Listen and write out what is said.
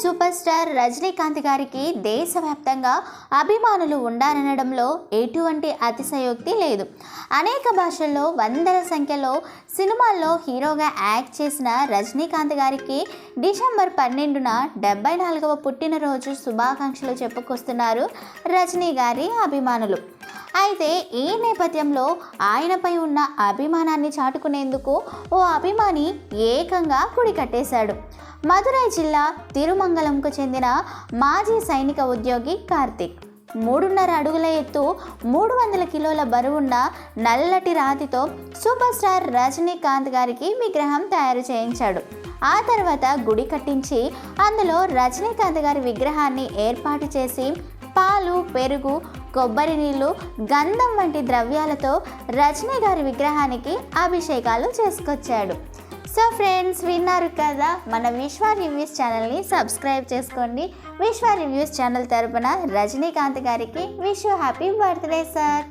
Super star Rajinikanth గారికి దేశవ్యాప్తంగా అభిమానులు ఉండాలనడంలో ఎటువంటి అతిశయోక్తి లేదు. అనేక భాషల్లో వందల సంఖ్యలో సినిమాల్లో హీరోగా యాక్ట్ చేసిన రజనీకాంత్ గారికి డిసెంబర్ పన్నెండున డెబ్బై నాలుగవ పుట్టినరోజు శుభాకాంక్షలు చెప్పుకొస్తున్నారు రజనీ గారి అభిమానులు. అయితే ఈ నేపథ్యంలో ఆయనపై ఉన్న అభిమానాన్ని చాటుకునేందుకు ఓ అభిమాని ఏకంగా కుడి కట్టేశాడు. మదురై జిల్లా తిరుమంగళంకు చెందిన మాజీ సైనిక ఉద్యోగి కార్తిక్. మూడున్నర అడుగుల ఎత్తు మూడు వందల కిలోల బరువున్న నల్లటి రాతితో సూపర్ స్టార్ రజనీకాంత్ గారికి విగ్రహం తయారు చేయించాడు. ఆ తర్వాత గుడి కట్టించి అందులో రజనీకాంత్ గారి విగ్రహాన్ని ఏర్పాటు చేసి పాలు పెరుగు కొబ్బరి నీళ్ళు గంధం వంటి ద్రవ్యాలతో రజనీ గారి విగ్రహానికి అభిషేకాలు చేసుకొచ్చాడు. సో ఫ్రెండ్స్ విన్నారు కదా? మన విశ్వ రివ్యూస్ ఛానల్ని సబ్స్క్రైబ్ చేసుకోండి. విశ్వ రివ్యూస్ ఛానల్ తరపున రజనీకాంత్ గారికి విష్ హ్యాపీ బర్త్డే సార్.